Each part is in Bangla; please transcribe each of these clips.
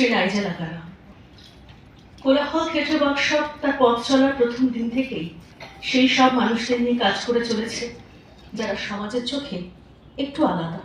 শ্রী নাইজেল আকারা কোলাহল থিয়েটার ওয়ার্কশপ তার পথ চলার প্রথম দিন থেকেই সেই সব মানুষদের নিয়ে কাজ করে চলেছে, যারা সমাজের চোখে একটু আলাদা।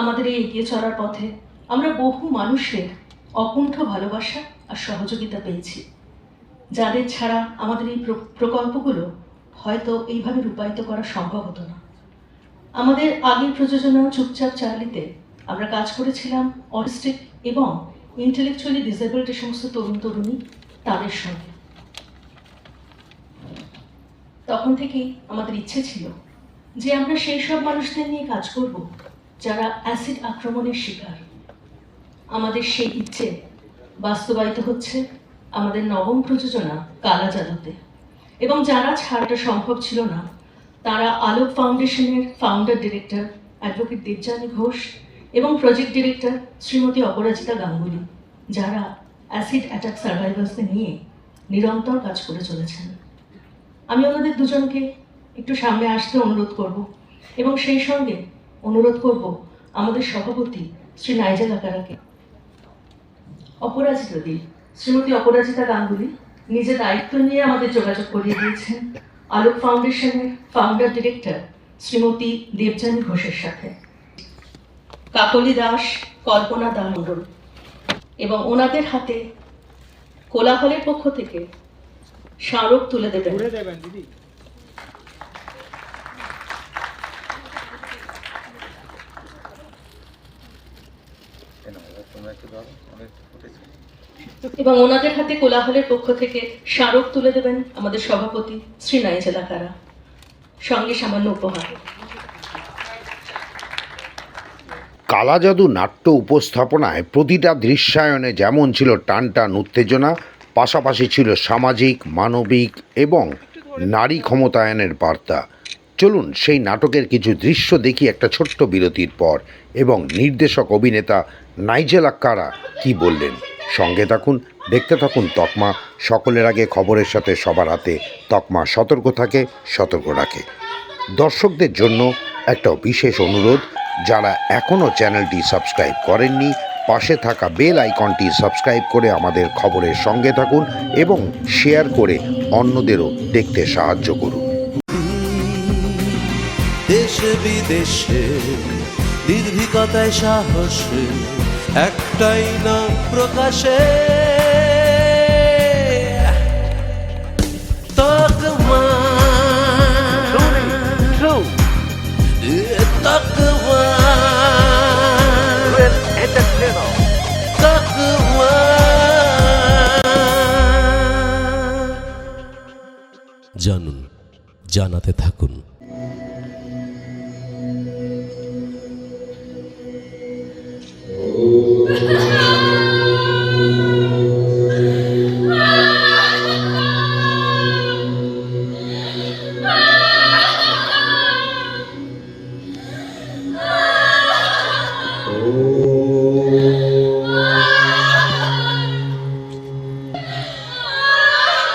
আমাদের এই এগিয়ে চলার পথে আমরা বহু মানুষের অকুণ্ঠ ভালোবাসা আর সহযোগিতা পেয়েছি। যাদের ছাড়া আমাদের এই প্রকল্পগুলো হয়তো এইভাবে রূপায়িত করা সম্ভব হতো না। আমাদের আগের প্রযোজনা চুপচাপ চার্লিতে আমরা কাজ করেছিলাম অটিস্টিক এবং ইন্টেলেকচুয়ালি ডিসেবলড যে সমস্ত তরুণ তরুণী তাদের সঙ্গে। তখন থেকেই আমাদের ইচ্ছে ছিল যে আমরা সেই সব মানুষদের নিয়ে কাজ করব যারা অ্যাসিড আক্রমণের শিকার। আমাদের সেই ইচ্ছে বাস্তবায়িত হচ্ছে আমাদের নবম প্রযোজনা কালা জাদুতে এবং যারা ছাড়াটা সম্ভব ছিল না, তারা আলোক ফাউন্ডেশনের founder director advocate Debjani Ghosh এবং প্রজেক্ট ডিরেক্টর শ্রীমতী অপরাজিতা গাঙ্গুলি, যারা অ্যাসিড অ্যাটাক সার্ভাইভার্সকে নিয়ে নিরন্তর কাজ করে চলেছেন। আমি ওনাদের দুজনকে একটু সামনে আসতে অনুরোধ করব এবং সেই সঙ্গে অনুরোধ করব আমাদের সভাপতি শ্রী নাইজেল আকারাকে। অপরাজিতা দি, শ্রীমতী অপরাজিতা গাঙ্গুলি নিজে দায়িত্ব নিয়ে আমাদের যোগাযোগ করিয়ে দিয়েছেন। আলোক ফাউন্ডেশনের ফাউন্ডার ডিরেক্টর শ্রীমতী দেবযানী ঘোষের সাথে। কাকলি দাস কল্পনা দাস মণ্ডল এবং ওনাদের হাতে কোলাহলের পক্ষ থেকে স্মারক তুলে দেবেন। ঘুরে দেবেন দিদি। এবং ওনাদের হাতে কোলাহলের পক্ষ থেকে স্মারক তুলে দেবেন আমাদের সভাপতি শ্রী নাইজেলা কারা। সঙ্গে সামান্য উপহার। কালাজাদু নাট্য উপস্থাপনায় প্রতিটা দৃশ্যায়নে যেমন ছিল টানটান উত্তেজনা, পাশাপাশি ছিল সামাজিক, মানবিক এবং নারী ক্ষমতায়নের বার্তা। চলুন সেই নাটকের কিছু দৃশ্য দেখি একটা ছোট্ট বিরতির পর এবং নির্দেশক অভিনেতা নাইজেল আক্কারা কি বললেন। সঙ্গে থাকুন, দেখতে থাকুন তকমা। সকলের আগে খবরের সাথে সবার হাতে তকমা সতর্ক থাকে, সতর্ক রাখে। দর্শকদের জন্য একটা বিশেষ অনুরোধ যারা এখনও চ্যানেলটি সাবস্ক্রাইব করেননি, পাশে থাকা বেল আইকনটি সাবস্ক্রাইব করে আমাদের খবরের সঙ্গে থাকুন এবং শেয়ার করে অন্যদেরও দেখতে সাহায্য করুন। দেশে বিদেশে নির্ভীকতায় সাহসে, একটাই না প্রকাশে। জানাতে থাকুন।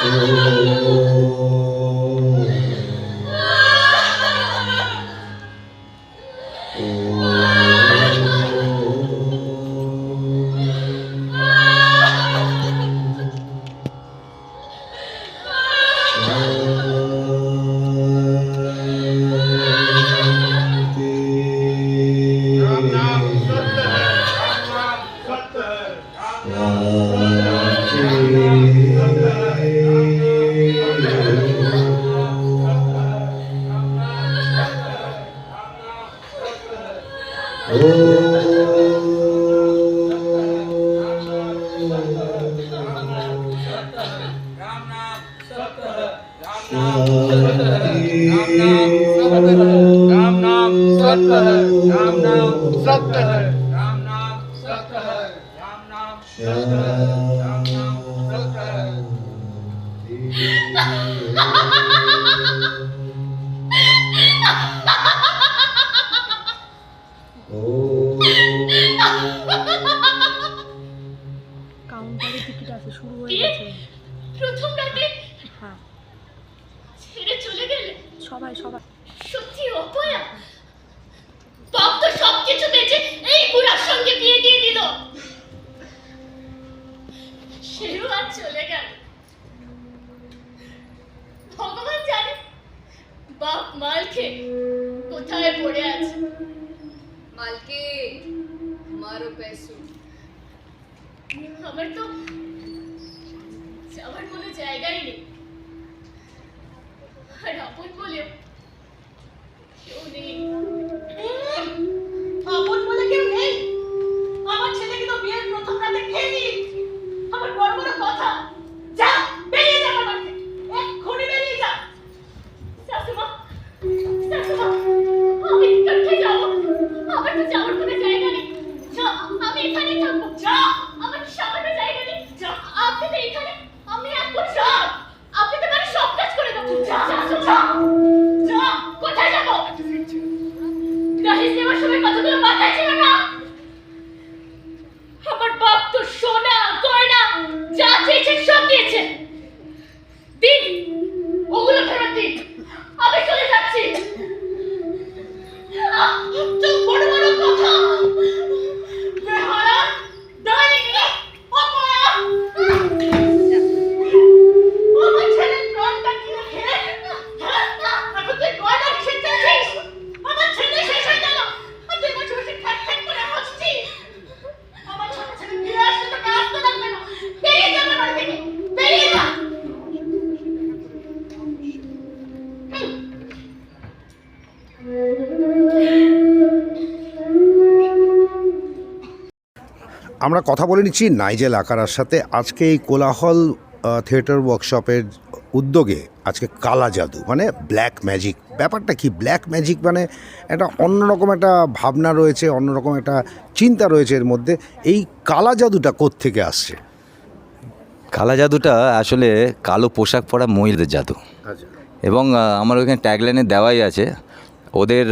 राम শুরু হয়ে কি? গেছে প্রথম রাতে হ্যাঁ ছেড়ে চলে গেলে সবাই সবাই সত্যি অপয়া বাপ তো সব কিছু বেঁচে এই বুড়ার সঙ্গে বিয়ে দিয়ে দিল চলে গেল ভগবান জানে বাপ মালকে কোথায় পড়ে আছে মালকে মারো पैसो আমার তো যাওয়ার কোনো জায়গাই নেই আমরা কথা বলে নিচ্ছি নাইজেল আকারার সাথে। আজকে এই কোলাহল থিয়েটার ওয়ার্কশপের উদ্যোগে আজকে কালা জাদু মানে ব্ল্যাক ম্যাজিক ব্যাপারটা কি? ব্ল্যাক ম্যাজিক মানে একটা অন্যরকম একটা ভাবনা রয়েছে অন্যরকম একটা চিন্তা রয়েছে এর মধ্যে। এই কালা জাদুটা কোত্থেকে আসছে? কালা জাদুটা আসলে কালো পোশাক পরা মহিলাদের জাদু। এবং আমার ওইখানে ট্যাগলাইনে দেওয়াই আছে ওদের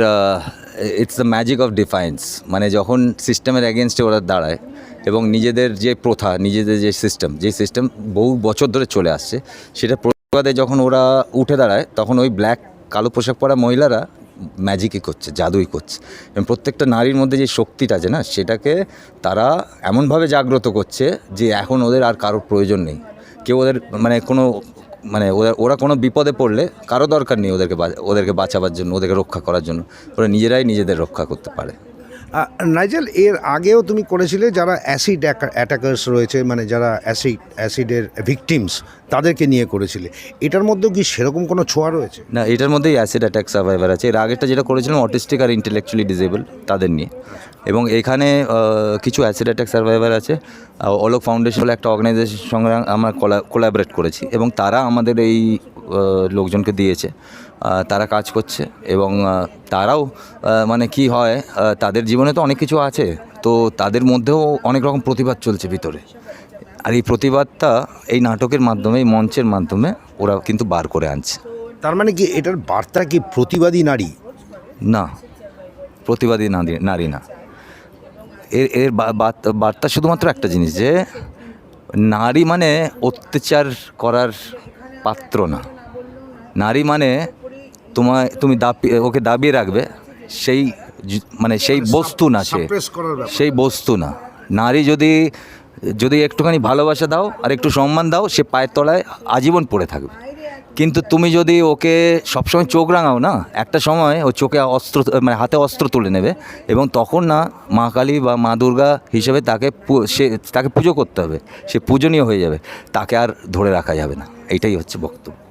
it's the magic of defiance মানে যখন সিস্টেমের অ্যাগেনস্টে ওরা দাঁড়ায় এবং নিজেদের যে প্রথা, নিজেদের যে সিস্টেম যে সিস্টেম বহু বছর ধরে চলে আসছে, সেটা প্রতিবাদে যখন ওরা উঠে দাঁড়ায়, তখন ওই ব্ল্যাক কালো পোশাক পরা মহিলারা ম্যাজিকই করছে, জাদুই করছে। এবং প্রত্যেকটা নারীর মধ্যে যে শক্তিটা আছে না, সেটাকে তারা এমনভাবে জাগ্রত করছে যে এখন ওদের আর কারোর প্রয়োজন নেই। কেউ ওদের মানে কোনো মানে ওরা ওরা কোনো বিপদে পড়লে কারও দরকার নেই ওদেরকে ওদেরকে বাঁচাবার জন্য, ওদেরকে রক্ষা করার জন্য। ওরা নিজেরাই নিজেদের রক্ষা করতে পারে। নাইজেল, এর আগেও তুমি করেছিলে যারা অ্যাসিড অ্যাটাকার্স রয়েছে মানে যারা অ্যাসিড, অ্যাসিডের ভিকটিমস, তাদেরকে নিয়ে করেছিলে। এটার মধ্যেও কি সেরকম কোনো ছোঁয়া রয়েছে? না, এটার মধ্যেই অ্যাসিড অ্যাটাক সার্ভাইভার আছে। এর আগেরটা যেটা করেছিলাম, অটিস্টিক আর ইন্টেলেকচুয়ালি ডিসেবল, তাদের নিয়ে। এবং এখানে কিছু অ্যাসিড অ্যাটাক সার্ভাইভার আছে। অলোক ফাউন্ডেশন বলে একটা অর্গানাইজেশনের সঙ্গে আমরা কোলাবরেট করেছি। এবং তারা আমাদের এই লোকজনকে দিয়েছে। তারা কাজ করছে এবং তারাও মানে কি হয় তাদের জীবনে তো অনেক কিছু আছে তো তাদের মধ্যেও অনেক রকম প্রতিবাদ চলছে ভিতরে। আর এই প্রতিবাদটা এই নাটকের মাধ্যমে এই মঞ্চের মাধ্যমে ওরা কিন্তু বার করে আনছে। তার মানে কি এটার বার্তা কি প্রতিবাদী নারী? না প্রতিবাদী নারী নারী না। এর এর বার্তা শুধুমাত্র একটা জিনিস যে নারী মানে অত্যাচার করার পাত্র না। নারী মানে তোমায় তুমি দাপি ওকে দাবিয়ে রাখবে সেই মানে সেই বস্তু না সে। সেই বস্তু না। নারী যদি যদি একটুখানি ভালোবাসা দাও আর একটু সম্মান দাও সে পায়ের তলায় আজীবন পড়ে থাকবে। কিন্তু তুমি যদি ওকে সবসময় চোখ রাঙাও না একটা সময় ও চোখে অস্ত্র মানে হাতে অস্ত্র তুলে নেবে এবং তখন না মা কালী বা মা দুর্গা হিসেবে তাকে সে তাকে পুজো করতে হবে। সে পূজনীয় হয়ে যাবে। তাকে আর ধরে রাখা যাবে না। এইটাই হচ্ছে বক্তব্য।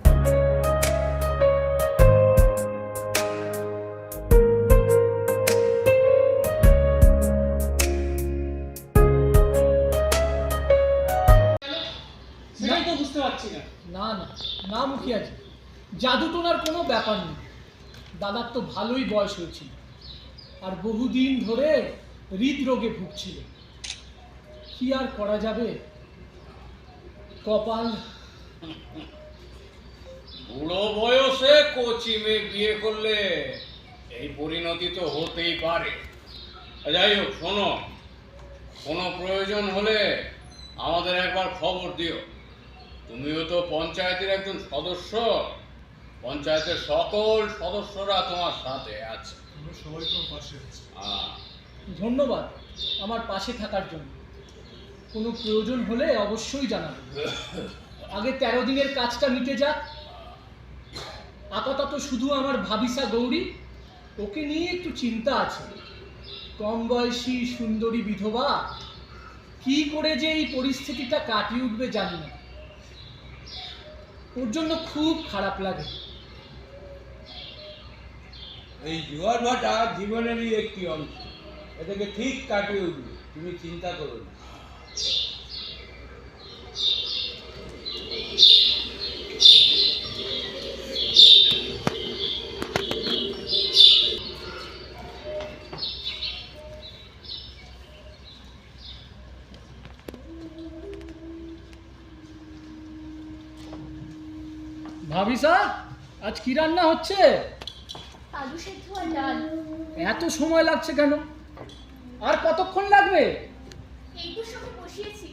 জাদু টোনার কোনো ব্যাপার নেই। দাদার তো ভালোই বয়স হয়েছিল। আর বহুদিন ধরে হৃদরোগে ভুগছিল। কি আর করা যাবে? কপাল বুড়ো বয়সে কোচি মেয়ে বিয়ে করলে এই পরিণতি তো হতেই পারে। যাই হোক, শোনো। কোনো প্রয়োজন হলে আমাদের একবার খবর দিও। তুমিও তো পঞ্চায়েতের একজন সদস্য। পঞ্চায়েতের সকল সদস্যরা তোমার সাথে আছে। হ্যাঁ ধন্যবাদ আমার পাশে থাকার জন্য। কোনো প্রয়োজন হলে অবশ্যই জানাব। আগে তেরো দিনের কাজটা মিটে যাক। আপাতত শুধু আমার ভাবিসা গৌরী ওকে নিয়ে একটু চিন্তা আছে। কম বয়সী সুন্দরী বিধবা কি করে যে এই পরিস্থিতিটা কাটিয়ে উঠবে জানি না। ওর জন্য খুব খারাপ লাগে। এই জোয়ার ভাটা জীবনেরই একটি অংশ। এটাকে ঠিক কাটিয়ে উঠবে, তুমি চিন্তা করো না। ভাবিসা, আজ কি রান্না হচ্ছে? আলু সেদ্ধ আর ডাল। এত সময় লাগছে কেন? আর কতক্ষণ লাগবে? এই সময় বসিয়েছি।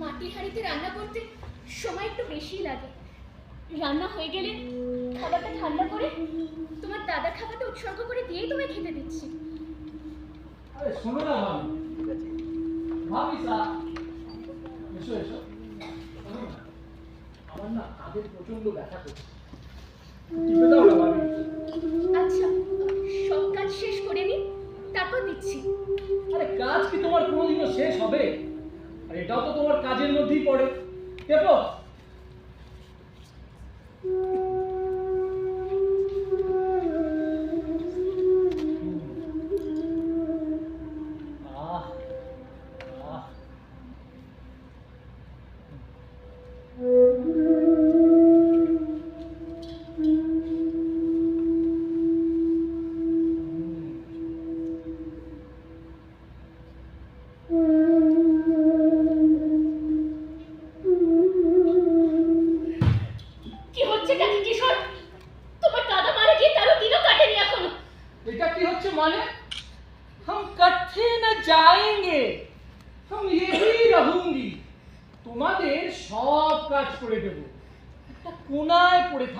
মাটির হাঁড়িতে রান্না করতে সময় একটু বেশি লাগে। রান্না হয়ে গেলে খাবারটা ঠান্ডা করে তোমার দাদার খাবারটা উৎসর্গ করে দিয়েই তোমায় খেতে দিচ্ছি। আরে শোনো না ভাবি। এসো এসো। আমার না কাঁধে প্রচণ্ড ব্যথা করছে। শেষ করে নি, তারপর দিচ্ছি। আরে কাজ কি তোমার কোনোদিনও শেষ হবে? আর এটাও তো তোমার কাজের মধ্যেই পড়ে। দেখো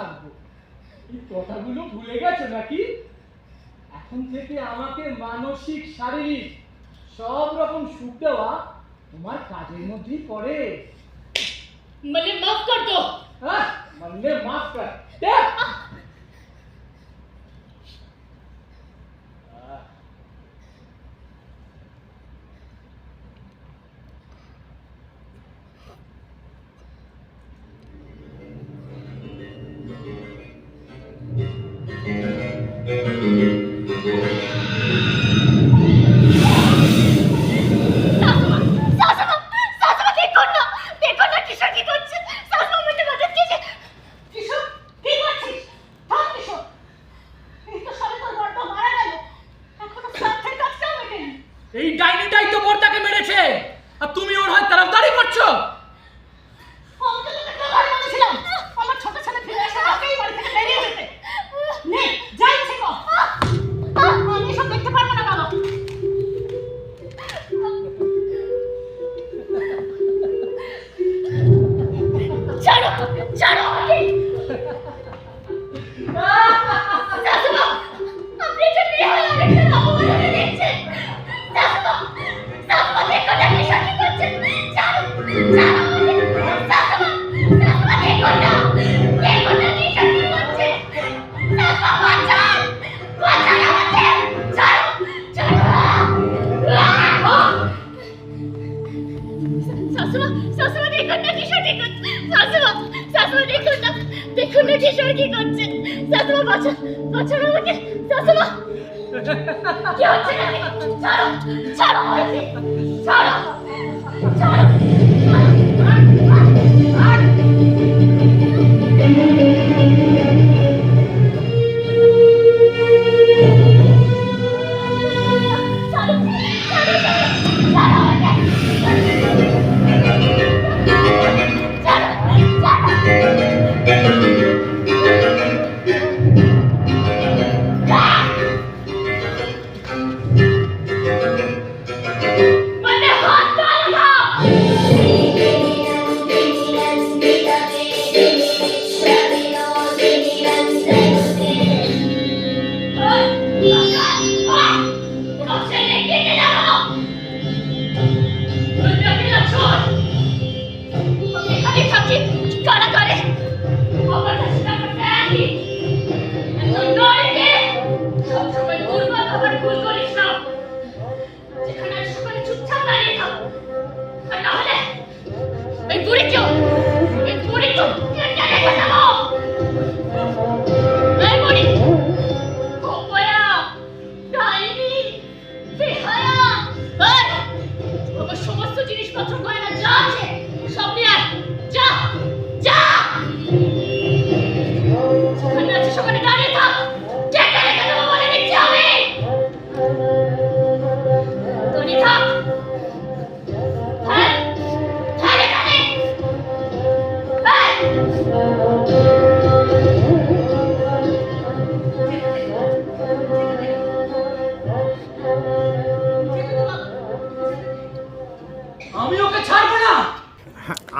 থাকব এই কথাগুলো ভুলে গেছো নাকি? এখন থেকে আমাকে মানসিক শারীরিক সব রকম সুখ দেওয়া তোমার কাজের মধ্যেই পড়ে। মানে মাফ কর তো। হ্যাঁ মানে মাফ কর। দেখ! করছে শাশুমা বাঁচান বাঁচান আমাকে শাশুমা কি হচ্ছে নাকি ছাড়ো ছাড়ো আমাকে ছাড়ো ছাড়ো ছাড়ো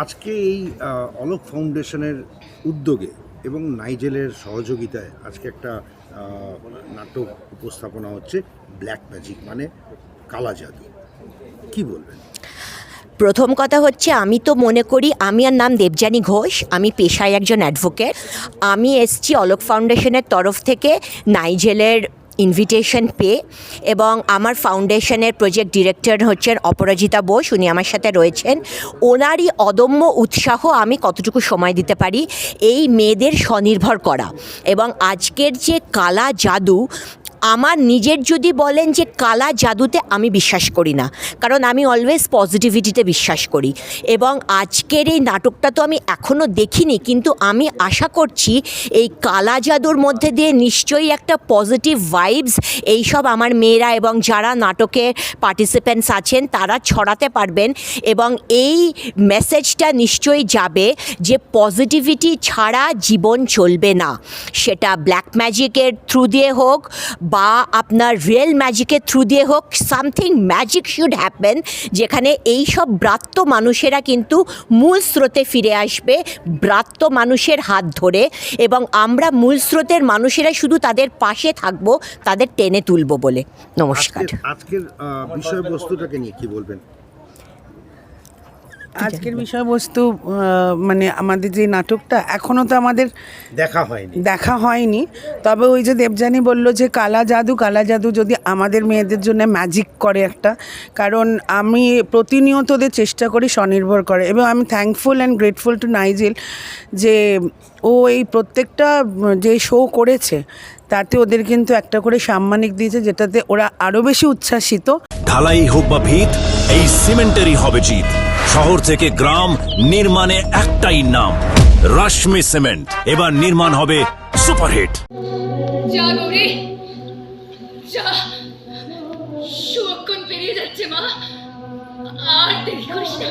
আজকে এই অলোক ফাউন্ডেশনের উদ্যোগে এবং নাইজেলের সহযোগিতায় আজকে একটা নাটক উপস্থাপনা হচ্ছে ব্ল্যাক ম্যাজিক মানে কালা জাদু। কি বলবেন? প্রথম কথা হচ্ছে, আমি তো মনে করি, আমি আর নাম দেবযানী ঘোষ, আমি পেশায় একজন অ্যাডভোকেট। আমি এসছি অলোক ফাউন্ডেশনের তরফ থেকে নাইজেলের ইনভিটেশন পেয়ে এবং আমার ফাউন্ডেশনের প্রজেক্ট ডিরেক্টর হচ্ছেন অপরাজিতা বোস, উনি আমার সাথে রয়েছেন। ওনারই অদম্য উৎসাহ আমি কতটুকু সময় দিতে পারি? এই মেয়েদের স্বনির্ভর করা। এবং আজকের যে কালা জাদু আমার নিজের যদি বলেন যে কালা জাদুতে আমি বিশ্বাস করি না, কারণ আমি অলওয়েজ পজিটিভিটিতে বিশ্বাস করি। এবং আজকের এই নাটকটা তো আমি এখনও দেখিনি, কিন্তু আমি আশা করছি এই কালা জাদুর মধ্যে দিয়ে নিশ্চয়ই একটা পজিটিভ ভাইবস এইসব আমার মেয়েরা এবং যারা নাটকে পার্টিসিপেন্টস আছেন, তারা ছড়াতে পারবেন। এবং এই মেসেজটা নিশ্চয়ই যাবে যে পজিটিভিটি ছাড়া জীবন চলবে না। সেটা ব্ল্যাক ম্যাজিকের থ্রু দিয়ে হোক বা আপনার রিয়েল ম্যাজিকের থ্রু দিয়ে হোক সামথিং ম্যাজিক শুড হ্যাপেন যেখানে এই সব ব্রাত্য মানুষেরা কিন্তু মূল স্রোতে ফিরে আসবে, ব্রাত্য মানুষের হাত ধরে, এবং আমরা মূল স্রোতের মানুষেরা শুধু তাদের পাশে থাকব, তাদের টেনে তুলব বলে। নমস্কার। আজকের বিষয়বস্তুটাকে নিয়ে কি বলবেন? আজকের বিষয়বস্তু মানে আমাদের যে নাটকটা এখনও তো আমাদের দেখা হয়নি। দেখা হয়নি। তবে ওই যে দেবযানী বলল যে কালা জাদু কালা জাদু যদি আমাদের মেয়েদের জন্য ম্যাজিক করে একটা। কারণ আমি প্রতিনিয়ত ওদের চেষ্টা করি স্বনির্ভর করে। এবং আমি thankful and grateful to Nigel যে ও এই প্রত্যেকটা যে শো করেছে তাতে ওদের কিন্তু একটা করে সাম্মানিক দিয়েছে যেটাতে ওরা আরও বেশি উচ্ছ্বাসিত। ঢালাই হোক বা ভিত এই সিমেন্টেরই হবে জিত শহর থেকে গ্রাম নির্মাণে একটাই নাম, রাশমি সিমেন্ট। এবার নির্মাণ হবে সুপারহিট। পেরিয়ে যাচ্ছে মা। আর দেরি করিস না।